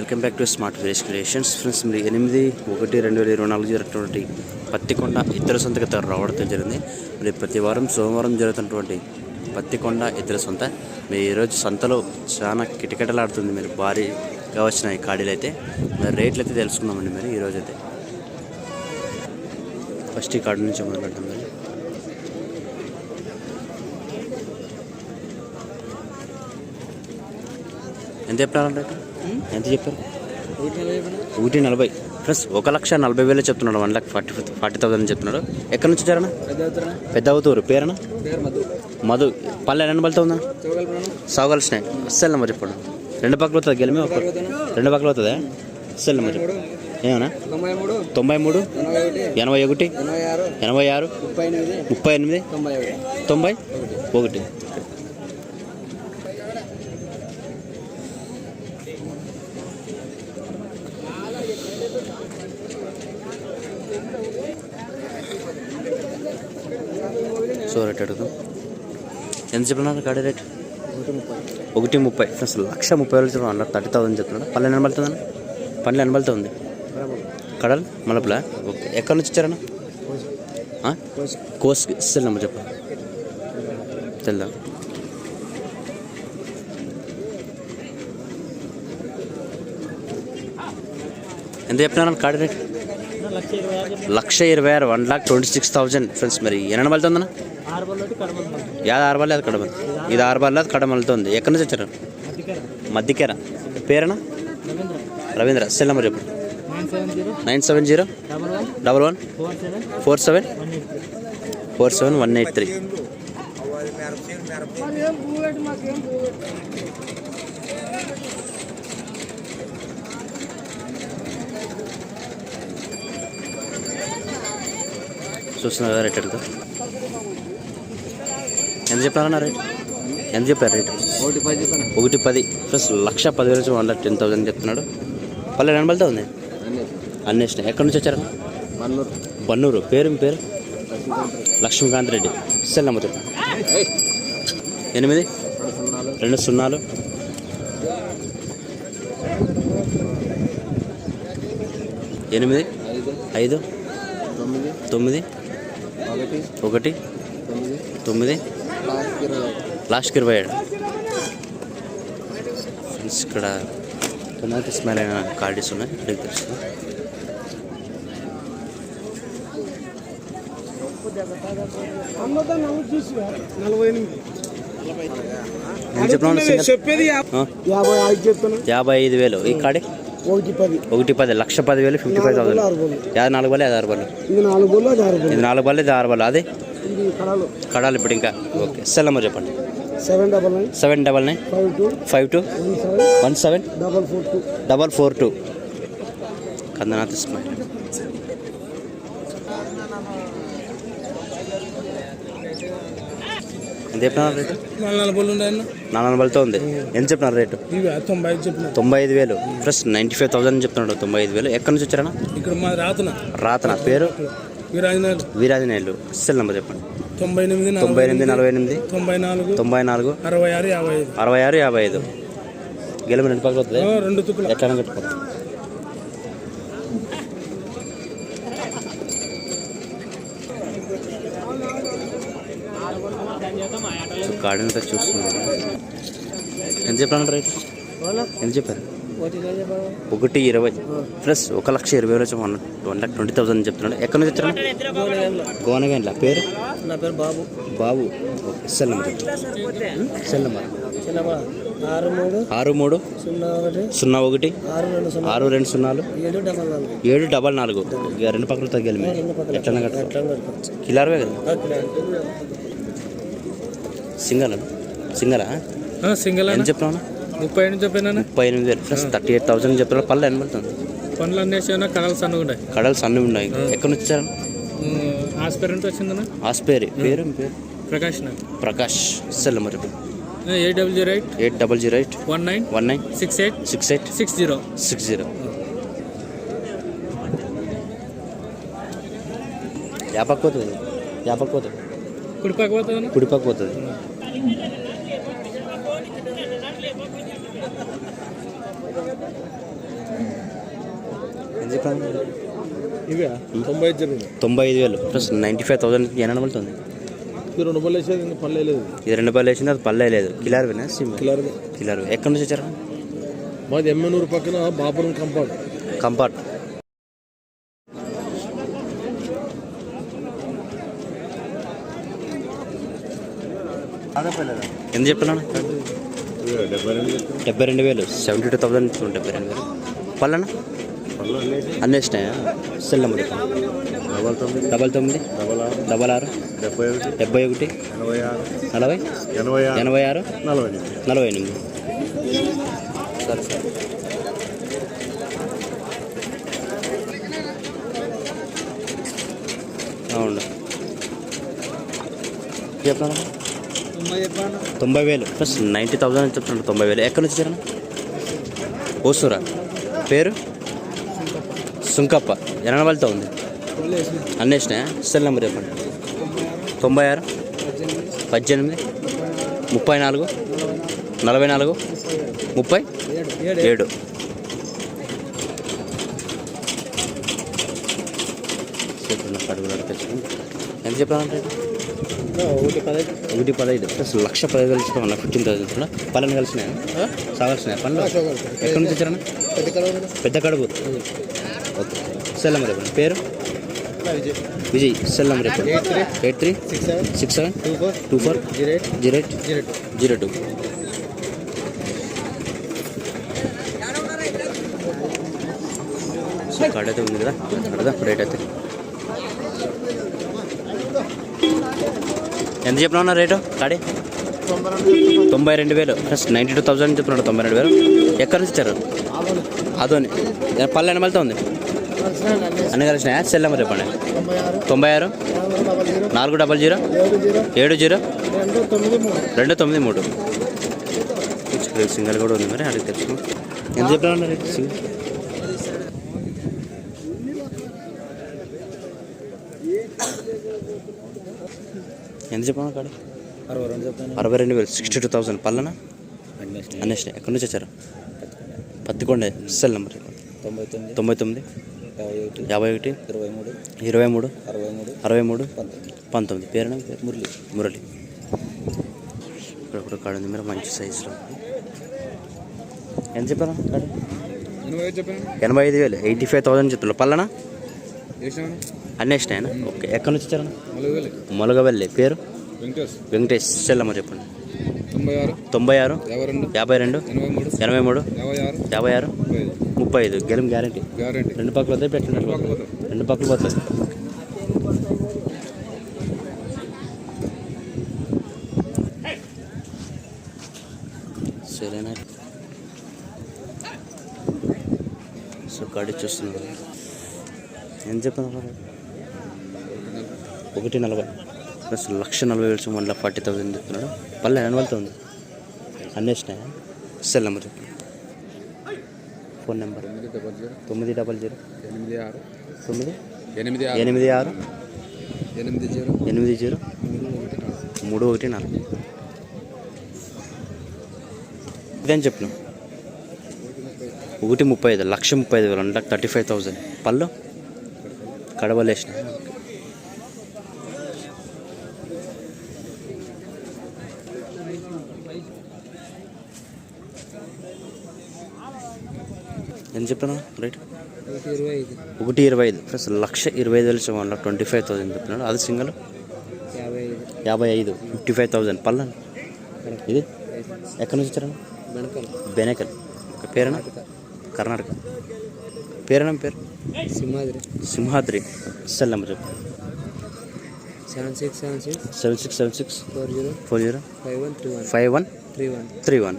Welcome back to smart village creations. Friends మీరు ఎనిమిది ఒకటి రెండు వేల ఇరవై నాలుగు జరిగినటువంటి పత్తికొండ ఇతర సంతకి రావడం జరిగింది. మరి ప్రతి వారం సోమవారం జరుగుతున్నటువంటి పత్తికొండ ఇతర సొంత. మీరు ఈరోజు సంతలో చాలా కిటకిటలాడుతుంది. మీరు భారీగా వచ్చిన ఈ కాడీలు అయితే. మరి రేట్లు అయితే తెలుసుకుందామండి మరి ఈరోజు అయితే. ఫస్ట్ ఈ కాడి నుంచి మొదలు పెడతాం మరి. ఎంత చెప్పాలంటే ఎంత చెప్పారు? ఒకటి నలభై ప్లస్ ఒక లక్ష నలభై వేలు చెప్తున్నాడు one lakh forty forty thousand చెప్తున్నాడు. ఎక్కడి నుంచి వచ్చారన్నా? పెద్ద అవుతూరు పేరనా మధు. పల్లె ఎన్ని బలతో ఉందా? సాగలిసినాయి అస్సలు నెంబర్ చెప్పండి. రెండు పక్కలు అవుతుంది గెలిమే ఒక రెండు పక్కలు అవుతుందా అస్సలు నెంబర్ చెప్పు ఏమన్నా? తొంభై మూడు. ఎనభై ఒకటి. ఎనభై ఆరు. ముప్పై ఎనిమిది. తొంభై? ఒకటి. సో రేట్ అడుగుదాం. ఎంత చెప్పినారు గాడి రేట్? ఒకటి ముప్పై. ఒకటి ముప్పై అసలు లక్ష ముప్పై వేలు చెప్పిన అన్నారు థర్టీ థౌసండ్ చెప్తున్నాడు. పల్లె ఎనబలుతుందన్న పల్లె ఎనబలుతుంది కడల్? మలపల? ఓకే. ఎక్కడి నుంచి వచ్చారన్న? ఆ? కోస్కి. నెంబర్ చెప్ప. తెల్దా ఎంత చెప్పినారు కాడి రేట్? లక్ష ఇరవై ఆరు. One lakh twenty six thousand friends మరి ఎన్న యాది ఆరు బాల్ అది కడమ ఇది ఆరు బాల్ అది వెళ్తుంది ఎక్కడి నుంచి వచ్చారు? మధ్యకేరా పేరేనా? రవీంద్ర. సెల్ నెంబర్ చెప్పండి nine seven zero. Double one. Four seven. Four seven. One eight three. చూస్తున్నారు కదా రేట్ ఎంత ఎంత చెప్పారన్నా రేట్ ఎంత చెప్పారు రేట్? ఒకటి పది. ఒకటి పది ప్లస్ లక్ష పదివేలు వన్ లాక్ టెన్ థౌసండ్ చెప్తున్నాడు. పల్లె ఎనబలతో ఉంది? అన్నీ అన్నేసిన ఎక్కడి నుంచి వచ్చారు? బన్నూరు. పేరు మీ పేరు? లక్ష్మీకాంత్ రెడ్డి. సెల్ నెంబర్ ఎనిమిది? రెండు సున్నాలు. ఎనిమిది? ఐదు? తొమ్మిది? ఒకటి? తొమ్మిది? లాస్ట్ ఇరవై ఇరవై ఏడు. ఫ్రెండ్స్ ఇక్కడ టొమాటో స్మెల్ అయిన కార్డీస్ ఉన్నాయి మీకు తెలుసు చెప్పేది యాభై ఐదు యాభై వేలు. ఈ కాడి ఒకటి పది. ఒకటి పది లక్ష పది వేలు ఫిఫ్టీ ఫైవ్ థౌసండ్ యాభై నాలుగు బల్లి ఆరు బల్లు ఇది నాలుగు అది ఆరు ఇది నాలుగు ఇది ఆరు బల్లు అది? కడాలు కడాలి ఇప్పుడు ఇంకా ఓకే. సెల్ నెంబర్ చెప్పండి. Seven double nine seven double nine five two five two one seven one seven double four two double four two. Kandanath smile ఎంత చెప్పినారు రేటు? నాలుగు ఉంది. ఎంత చెప్పినారు రేటు? తొంభై ఐదు చెప్పిన తొంభై ఐదు వేలు. ప్లస్ నైంటీ ఫైవ్ థౌసండ్ చెప్తున్నాడు తొంభై ఐదు వేలు. ఎక్కడి నుంచి వచ్చారన్నా? ఇక్కడ మా రాతన. రాతన. పేరు? వీరాజనేయులు సెల్ నెంబర్ చెప్పండి. తొంభై ఎనిమిది తొంభై ఎనిమిది నలభై ఎనిమిది తొంభై నాలుగు తొంభై నాలుగు అరవై ఆరు యాభై ఐదు. అరవై ఆరు యాభై ఐదు. గెలమ రెండు పక్కల ఆ, రెండు తుక్కులు. ఎట్లా కట్టుకో గార్డెన్ చూస్తున్నాను. ఎంత చెప్పాను రైట్? ఎంత చెప్పారు? ఒకటి ఇరవై. ప్లస్ ఒక లక్ష ఇరవై వేలు వచ్చి one one lakh twenty thousand చెప్తున్నాడు. ఎక్కడి నుంచి వచ్చారు? గోనగండ్ల. పేరు? నా పేరు Babu. Babu. Okay cell number cell number. ఆరు మూడు ఆరు మూడు సున్నా ఒకటి సున్నా ఒకటి ఆరు రెండు సున్నాలు ఏడు డబల్ నాలుగు. ఇక రెండు పక్కలు తగ్గాలి మీరు. ఎట్లా కట్టుకో. ఎట్లా కట్టుకోవచ్చు కిలారవే కదా? సింగల్ సింగలా సింగిల్ ఎంత చెప్తున్నాను ముప్పై ఎనిమిది చెప్పినా ముప్పై ఎనిమిది వేలు. ప్లస్ థర్టీ ఎయిట్ థౌసండ్ చెప్తున్నారు పళ్ళు ఎన్ని పడుతుంది పనులు అన్నేసి కడలు సన్నగా ఉన్నాయి. కడలు సన్న ఉన్నాయి. ఎక్కడి నుంచి వచ్చారు? హాస్పిటల్ వచ్చిందన్న ఆస్పేరి పేరు పేరు? ప్రకాష్ ప్రకాష్. సెల్ మరి eight double zero eight eight double zero eight one nine. One nine. Six eight. Six eight. Six zero. Six zero. యాపక్ పోతుంది యాపక్ పోతుంది కుడిపాక పోతుంది. చెప్పాను తొంభై ఐదు జరిగింది తొంభై ఐదు వేలు. ప్లస్ నైంటీ ఫైవ్ థౌసండ్ ఎన్ని పడుతుంది ఇది రెండు పళ్ళు వేసేది ఇంకా పళ్ళు లేదు ఇది రెండు పళ్ళు వేసింది అది పల్లె లేదు కిలార్ వినా? సిమ్ కిలర్ కిలార్ ఎక్కడి నుంచి వచ్చారా? మాది ఎమ్మెనూరు పక్కన బాపురం కంపౌండ్ కంపార్ట్. ఎంత చెప్పినాను డెబ్బై రెండు వేలు. సెవెంటీ టూ థౌసండ్ డెబ్బై రెండు వేలు. పళ్ళనా? అన్నీ వచ్చినాయా సెల్ నెంబర్ డబల్ తొమ్మిది. డబల్ తొమ్మిది డబల్ ఆరు. డబల్ ఆరు డెబ్బై ఒకటి. డెబ్బై ఒకటి నలభై. ఎనభై ఆరు. ఎనభై ఆరు నలభై ఎనిమిది. నలభై ఎనిమిది సరే సరే. అవును. చెప్పండి తొంభై వేలు. ప్లస్ నైంటీ థౌసండ్ అని చెప్తున్నాడు తొంభై వేలు. ఎక్కడి నుంచి వచ్చారన్న ఓసూరా. పేరు? సుంకప్ప. ఎనభైతో ఉంది. అన్నేసినాయా సెల్ నెంబర్ చెప్పండి. తొంభై ఆరు. పద్దెనిమిది. ముప్పై నాలుగు. నలభై నాలుగు. ముప్పై? ఏడు. చెప్పండి. ఎంత చెప్పాలంటే? ఒకటి పదహైదు. ఒకటి పదహైదు. ప్లస్ లక్ష పదహైదు కలిసి ఉన్నా ఫిఫ్టీన్ థౌసండ్ కూడా. పనులు కలిసినాయి? సాగాల్సినాయి? పనులు ఎక్కడి నుంచి వచ్చారన్నా పెద్ద కడుపు ఓకే సెల్ నెంబర్ చెప్పండి పేరు? విజయ్. సెల్ నెంబర్ చెప్పండి eight three. Six seven. Six seven. Two four. Two four. Zero eight. Zero eight. Zero two. Zero two. So card అయితే ఉంది కదా? అడదా రేట్ అయితే. ఎంత చెప్పినా రేటు కాడే తొంభై రెండు వేలు. ప్లస్ నైంటీ టూ థౌసండ్ చెప్తున్నాడు తొంభై రెండు వేలు. ఎక్కడి నుంచి ఇచ్చారు అదోని పల్లె ఎనమలతో ఉంది? అన్ని కలిసిన సెల్ నెంబర్ చెప్పండి. తొంభై ఆరు. నాలుగు డబల్ జీరో. ఏడు జీరో. రెండు తొమ్మిది మూడు. సింగల్ కూడా ఉంది మరి అడిగి తెలుసు ఎంత చెప్పినా ఉన్నారు సింగల్. ఎంత చెప్పాను కాడ? అరవై రెండు చెప్తాను అరవై రెండు వేలు సిక్స్టీ టూ థౌసండ్ పల్లెన అన్నేసి ఎక్కడి నుంచి వచ్చారు? పత్తికొండ సెల్ నెంబర్ తొంభై తొమ్మిది. తొంభై తొమ్మిది. యాభై ఒకటి. ఇరవై మూడు. ఇరవై మూడు. అరవై మూడు. అరవై మూడు. పంతొమ్మిది. పేరు? మురళి. మురళి. ఇక్కడ కూడా కాడ ఉంది. మీరు మంచి సైజులో. ఎంత చెప్పారా? కాడ? ఎనభై ఐదు వేలు. ఎయిటీ ఫైవ్ థౌసండ్ చెప్తున్నారు. పల్లనా? అన్నేసినాయనా ఓకే. ఎక్కడి నుంచి వచ్చారన్నా? మొలగవల్లి. పేరు? వెంకటేష్. వెంకటేష్. సెల్లమ్మ చెప్పండి. తొంభై ఆరు తొంభై ఆరు యాభై రెండు యాభై రెండు ఎనభై మూడు యాభై ఆరు ముప్పై ఐదు. గెలం గ్యారంటీ. గ్యారంటీ. రెండు పక్కలు వద్ద పెట్టినట్లు రెండు పక్కలు పోతుంది సరేనా? సో గాడి చూస్తున్నాను. ఎంత చెప్పాను ఒకటి నలభై. ప్లస్ లక్ష నలభై వేలు వన్ లాక్ ఫార్టీ థౌసండ్ చెప్తున్నాడు. పల్లె ఎనవల్తో ఉంది? అన్నీ వచ్చినాయా? సెల్ నెంబర్ చెప్పు. Phone number. తొమ్మిది డబల్ జీరో. ఎనిమిది ఆరు. తొమ్మిది? ఎనిమిది ఎనిమిది ఆరు. ఎనిమిది జీరో. ఎనిమిది జీరో. మూడు ఒకటి నాలుగు. మూడు ఒకటి నాలుగు. ఇదేం చెప్పిన ఒకటి ముప్పై ఐదు లక్ష ముప్పై ఐదు వేలు one lakh thirty five thousand. పళ్ళు? కడవలు చెప్పినా రైట్? ఒకటి ఇరవై ఐదు. ప్లస్ లక్ష ఇరవై ఐదు వేలు one lakh twenty five thousand చెప్పినాడు. అది సింగల్? యాభై ఐదు. Fifty five thousand. పళ్ళని ఇది? ఎక్కడి నుంచి వచ్చారన్న బెనేకల్. పేరేనా? కర్ణాటక. పేరేనా పేరు? సింహాద్రి. సింహాద్రి. సెల్ నెంబర్ చెప్పు. Seven six seven six seven six seven six four zero four zero five one three one. Five one three one. Three one.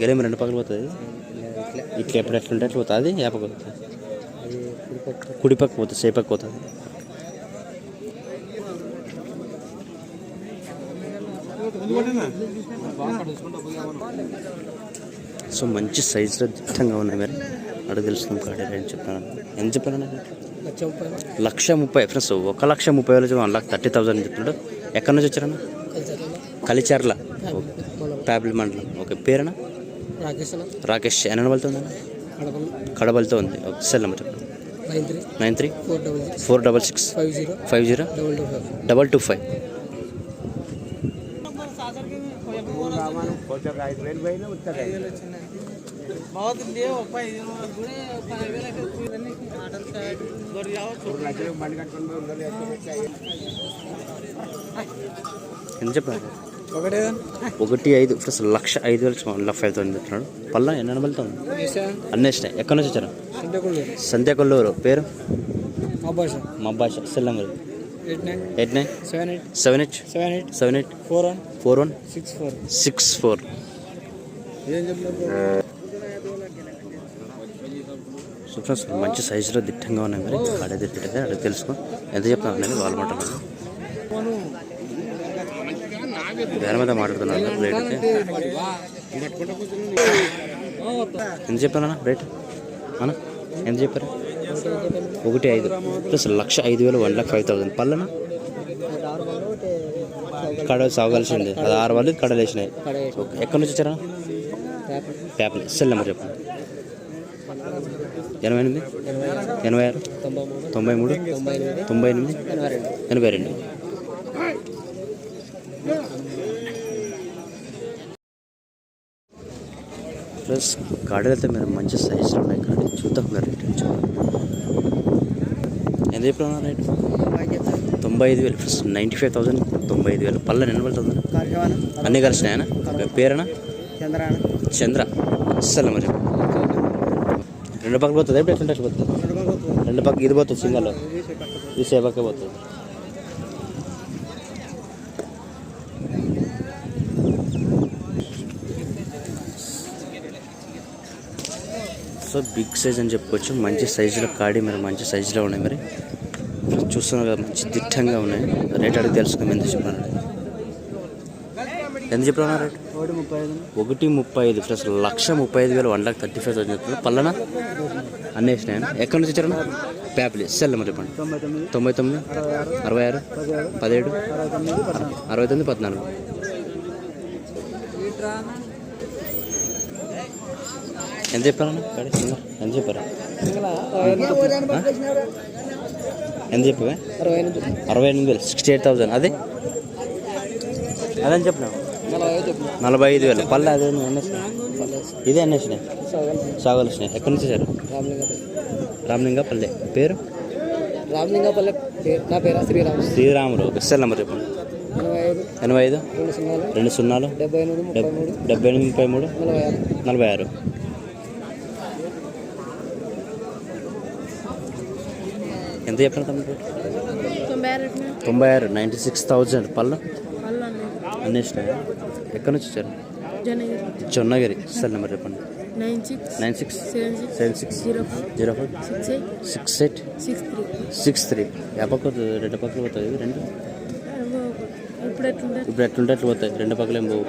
గెలేం రెండు పక్కలు పోతుంది ఇట్లా ఎప్పుడు ఎట్లుంటే ఎట్లా పోతుంది అది పోతుంది. అది కుడి పక్క కుడి పక్క పోతుంది సే పక్క పోతుంది సో మంచి సైజులో దిట్టంగా ఉన్నాయి మరి. అడుగు తెలుసుకున్నాం కాడే అని చెప్పాను. ఎంత చెప్పాను లక్ష ముప్పై లక్ష ముప్పై ఫ్రెండ్స్ ఒక లక్ష ముప్పై వేలు వన్ లాక్ థర్టీ థౌసండ్ చెప్తున్నాడు. ఎక్కడి నుంచి వచ్చారన్న? కలిచర్ల? ప్యాబిల్ మండలం. ఓకే. పేరేనా రాకేష్ ఎన్న కడపలు. కడబలతో ఉంది. సెల్ నెంబర్ చెప్పండి. Nine three. Nine three? Four double six. Five zero. Five zero? Double two five. Double two five. ఎంత చెప్పారు ఒకటే ఐదు ప్లస్ లక్ష ఐదు వేలు లక్ష ఫైవ్ థౌసండ్ చెప్తున్నాడు పల్లా ఎన్ని నెంబర్తో ఉంది అన్నీ ఇష్టం ఎక్కడి నుంచి వచ్చారు? సంధ్యాకొల్లూరు పేరు? మా భాష cell number? Eight nine. Seven eight. Seven eight? Seven eight. Seven eight? Four one. Four one? Six four. Six four. So మంచి సైజులో దిట్టంగా ఉన్నాయి మరి. ఆడే దిట్టగా అడిగి తెలుసుకో. ఎంత అనేది వాళ్ళు మాట్లాడుతున్నారు దాని మీద మాట్లాడుతున్నారు రేట్ అయితే. ఎంత అన్న రేట్? అన్న ఎంత చెప్పారు? ఒకటి ఐదు. ప్లస్ లక్ష ఐదు వేలు వన్ లాక్ ఫైవ్ థౌసండ్. పళ్ళనా? కడ సాగాల్సింది అది ఆరు వాళ్ళు కడలు వేసినాయి. ఎక్కడి నుంచి వచ్చారా పేపర్ సెల్ నెంబర్ చెప్పండి. ఎనభై ఎనిమిది? ఎనభై ఆరు? తొంభై మూడు? తొంభై ఎనిమిది? ఎనభై రెండు. ప్లస్ గాడీలు అయితే మీరు మంచి సైజులో ఉన్నాయి కానీ చూద్దాం మీరు రేట్. ఎంత చెప్పిన రేట్? తొంభై ఐదు వేలు. ప్లస్ నైంటీ ఫైవ్ థౌసండ్ తొంభై ఐదు వేలు. పళ్ళ ఎన్ని వెళ్తుంది అన్నీ కలిసినాయనా ఓకే పేరేనా చంద్ర. అస్సలు మరి రెండు పక్కలు పోతుంది? ఎప్పుడు ఎట్లా పోతుంది? రెండు పక్క ఇది పోతుంది సింగల్. ఈ సేపకే పోతుంది. సో బిగ్ సైజ్ అని చెప్పుకోవచ్చు మంచి సైజులో కాడి మరి మంచి సైజులో ఉన్నాయి మరి. చూస్తున్నారు కదా మంచి దిట్టంగా ఉన్నాయి. రేట్ అడిగి తెలుసుకుందాం ఎంత చెప్పాను ఎంత చెప్పాను రేట్? ఒకటి ముప్పై ఐదు. ఒకటి ముప్పై ఐదు ప్లస్ లక్ష ముప్పై ఐదు వేలు one lakh thirty five thousand చెప్తున్నారు పల్లన? అన్నీ వేసినాయన ఎక్కడి నుంచి వచ్చారన్న? ప్యాప్లీ సెల్ మరి చెప్పండి. తొంభై తొమ్మిది అరవై ఆరు పదిహేడు అరవై తొమ్మిది పద్నాలుగు. ఎంత చెప్పారన్న ఎంత చెప్పారా? ఎంత చెప్పావే? అరవై ఎనిమిది వేలు సిక్స్టీ ఎయిట్ థౌసండ్ అదే అదని చెప్పినావు? నలభై ఐదు నలభై ఐదు వేలు పల్లె అదే నువ్వు ఇదే అన్నీ వేసినాయి సాగులు వచ్చినాయి. ఎక్కడి నుంచి సార్ రామలింగపల్లి పేరు రామలింగపల్లి నా పేరు? శ్రీరామ్ శ్రీరాములు ఎస్ఎల్ నెంబర్ చెప్పండి ఎనభై ఐదు? రెండు సున్నాలు? రెండు డెబ్బై ఎనిమిది ముప్పై మూడు డెబ్బై ఎనిమిది ముప్పై మూడు? నలభై ఆరు? నలభై చెప్పిన తమ్ముడు? తొంభై ఆరు నైంటీ సిక్స్ థౌజండ్. పళ్ళు? పళ్ళు అన్నీ ఎక్కడి నుంచి వచ్చారు? జొన్నగిరి. సార్ నెంబర్ చెప్పండి. Nine six seven six zero four zero four six eight six three. Six three ఏ పక్క రెండు పక్కలు పోతుంది రెండు? ఇప్పుడు ఎట్లుంటారు ఎట్లుంటే అట్లా పోతాయి రెండు పక్కలు ఏం పోవు.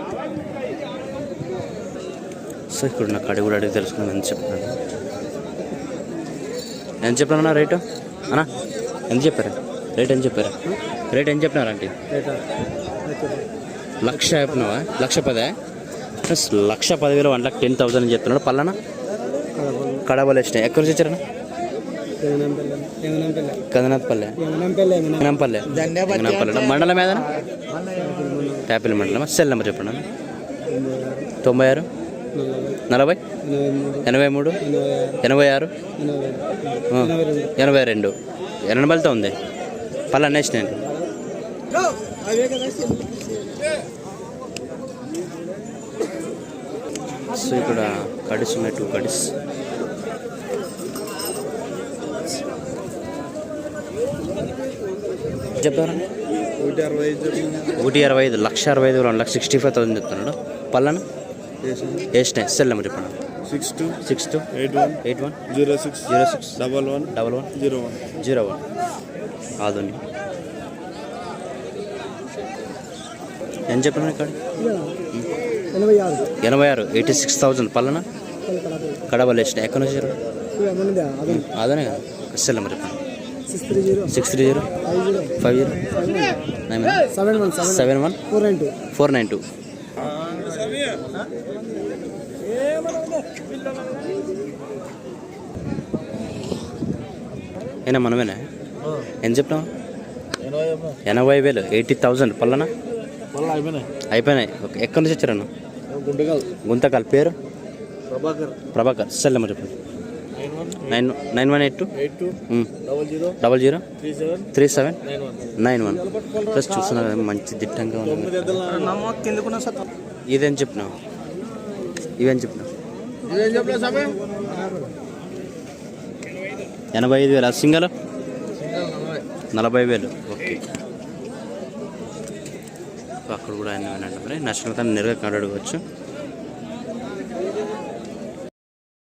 సో ఇక్కడ నా అడిగి కూడా అడిగి తెలుసుకున్నాను ఎంత చెప్పాను ఎంత చెప్పినా రేటు? అన్నా? ఎంత చెప్పారు? రేట్ ఎంత చెప్పారు? రేట్ ఎంత చెప్పినారు అంటే లక్ష చెప్పినావా? లక్ష పదే? ప్లస్ లక్ష పదివేలు వన్ లాక్ టెన్ థౌసండ్ అని చెప్తున్నాడు. పల్లన? కడబలు వచ్చినాయి ఎక్కడి నుంచి వచ్చారన్నా? కదనాథపల్లె. ఎంగనంపల్లె పల్లె మండలం ఏదన్నా? ట్యాపిల్ మండలం. సెల్ నెంబర్ చెప్పండి తొంభై ఆరు? నలభై? ఎనభై మూడు? ఎనభై ఆరు? ఎనభై రెండు. ఎనభైతో ఉంది. పళ్ళు అన్నీ వేసినాయండి సో ఇక్కడ కడిస్ ఉన్నాయి టూ కడిస్ చెప్తారా? ఒకటి అరవై ఐదు. లక్ష అరవై ఐదు రెండు లక్ష సిక్స్టీ ఫైవ్ థౌసండ్ చెప్తున్నాడు. పళ్ళను వేసినాయి సెల్ నెంబర్ చెప్పండి. Six two six two eight one eight one zero six zero six double one double one zero one zero one Adoni ఎంత చెప్పిన ఇక్కడ? ఎనభై ఆరు. ఎనభై ఆరు ఎయిటీ సిక్స్ థౌసండ్ పల్లన? కడబలు వేసినాయి ఎక్కడి నుంచి అదనే కదా. సెల్ నెంబర్ చెప్పండి. Six three zero six three zero five zero seven one seven seven one four nine two four nine two ఏనా మనమేనా? ఎంత చెప్పినావు ఎనభై వేలు ఎయిటీ థౌజండ్ పల్లనా అయిపోయినాయి. ఓకే. ఎక్కడి నుంచి వచ్చారన్న గుండెకాలు గుంతకాల్. పేరు? ప్రభాకర్. ప్రభాకర్. సెల్ నెంబర్ చెప్పండి. Nine nine one eight two? Double zero. Double zero? Three seven. Three seven? Nine one. Plus చూస్తున్నారు కదా, మంచి దిట్టంగా ఉంది ఇదేం చెప్పినావు? ఇవేం చెప్పినావు? ఇదేం చెప్పలేదు సమయం ఎనభై ఐదు వేలు? సింగల్? నలభై వేలు ఓకే అక్కడ కూడా ఆయన నేషనల్ తను నేరుగా కాడ అడగవచ్చు